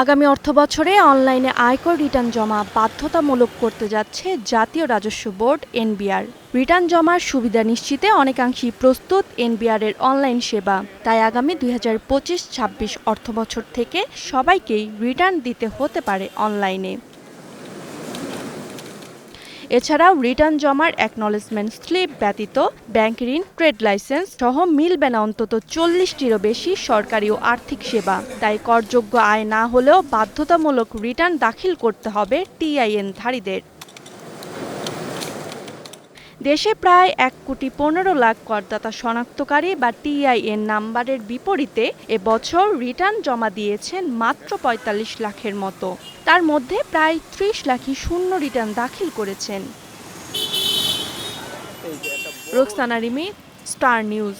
আগামী অর্থ বছরে অনলাইনে আয়কর রিটার্ন জমা বাধ্যতামূলক করতে যাচ্ছে জাতীয় রাজস্ব বোর্ড, এনবিআর। রিটার্ন জমার সুবিধা নিশ্চিতে অনেকাংশই প্রস্তুত এনবিআর এর অনলাইন সেবা। তাই আগামী দুই হাজার পঁচিশ ছাব্বিশ অর্থ বছর থেকে সবাইকেই রিটার্ন দিতে হতে পারে অনলাইনে। এছাড়াও রিটার্ন জমার অ্যাকনলেজমেন্ট স্লিপ ব্যতীত ব্যাংক ঋণ ট্রেড লাইসেন্স সহ মিলবে না অন্তত চল্লিশটিরও বেশি সরকারি ও আর্থিক সেবা। তাই করযোগ্য আয় না হলেও বাধ্যতামূলক রিটার্ন দাখিল করতে হবে টিআইএন ধারীদের দেশে প্রায় এক কোটি পনেরো লাখ করদাতা শনাক্তকারী বা টিআইএন নাম্বারের বিপরীতে এবছর রিটার্ন জমা দিয়েছেন মাত্র পঁয়তাল্লিশ লাখের মতো। তার মধ্যে প্রায় ত্রিশ লাখই শূন্য রিটার্ন দাখিল করেছেন। Roksana Rimi star news.